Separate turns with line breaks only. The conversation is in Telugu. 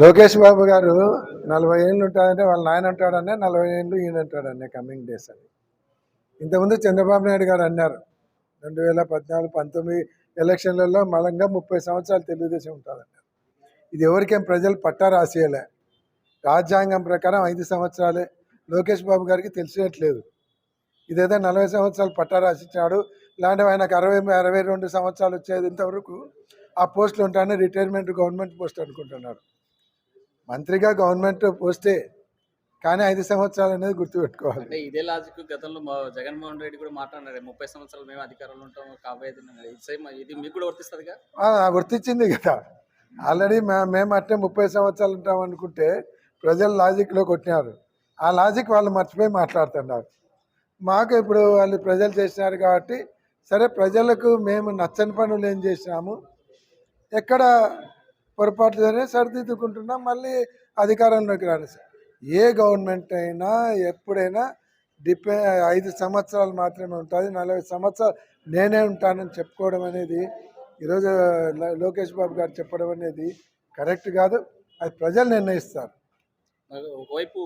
లోకేష్ బాబు గారు నలభై ఏళ్ళు ఉంటాడంటే వాళ్ళ నాయన అంటాడనే నలభై ఏళ్ళు ఈయన అంటాడనే కమింగ్ డేస్ అని. ఇంతకుముందు చంద్రబాబు నాయుడు గారు అన్నారు రెండు వేల పద్నాలుగు పంతొమ్మిది ఎలక్షన్లలో మలంగా ముప్పై సంవత్సరాలు తెలుగుదేశం ఉంటుందన్నారు. ఇది ఎవరికేం ప్రజలు పట్టా రాసేయలే. రాజ్యాంగం ప్రకారం ఐదు సంవత్సరాలే. లోకేష్ బాబు గారికి తెలిసినట్లేదు. ఇదేదో నలభై సంవత్సరాలు పట్టా రాసిచ్చాడు. ఇలాంటివి ఆయనకు అరవై అరవై రెండు సంవత్సరాలు వచ్చేది ఇంతవరకు. ఆ పోస్టులు ఉంటానే రిటైర్మెంట్ గవర్నమెంట్ పోస్ట్ అనుకుంటున్నారు. మంత్రిగా గవర్నమెంట్ పోస్టే కానీ ఐదు సంవత్సరాలు అనేది గుర్తుపెట్టుకోవాలి.
అంటే ఇదే లాజిక్ గతంలో మా జగన్మోహన్ రెడ్డి కూడా మాట్లాడారు ముప్పై సంవత్సరాలు మేము అధికారంలో ఉంటాం కాబోయేది అన్నారు. ఇది మీకు కూడా వర్తిస్తుందిగా?
ఆ, గుర్తించింది కదా. ఆల్రెడీ మే మేము అట్టే ముప్పై సంవత్సరాలు ఉంటాం అనుకుంటే ప్రజలు లాజిక్లో కొట్టినారు. ఆ లాజిక్ వాళ్ళు మర్చిపోయి మాట్లాడుతున్నారు. మాకు ఇప్పుడు వాళ్ళు ప్రజలు చేసినారు కాబట్టి సరే ప్రజలకు మేము నచ్చని పనులు ఏం చేసినాము? ఎక్కడ పొరపాటు జరిగినా సరిదిద్దుకుంటున్నాం మళ్ళీ అధికారంలోకి రాను సార్. ఏ గవర్నమెంట్ అయినా ఎప్పుడైనా డిపె ఐదు సంవత్సరాలు మాత్రమే ఉంటుంది. నలభై సంవత్సరాలు నేనే ఉంటానని చెప్పుకోవడం అనేది ఈరోజు లోకేష్ బాబు గారు చెప్పడం అనేది కరెక్ట్ కాదు. అది ప్రజలు నిర్ణయిస్తారు.
ఒకవైపు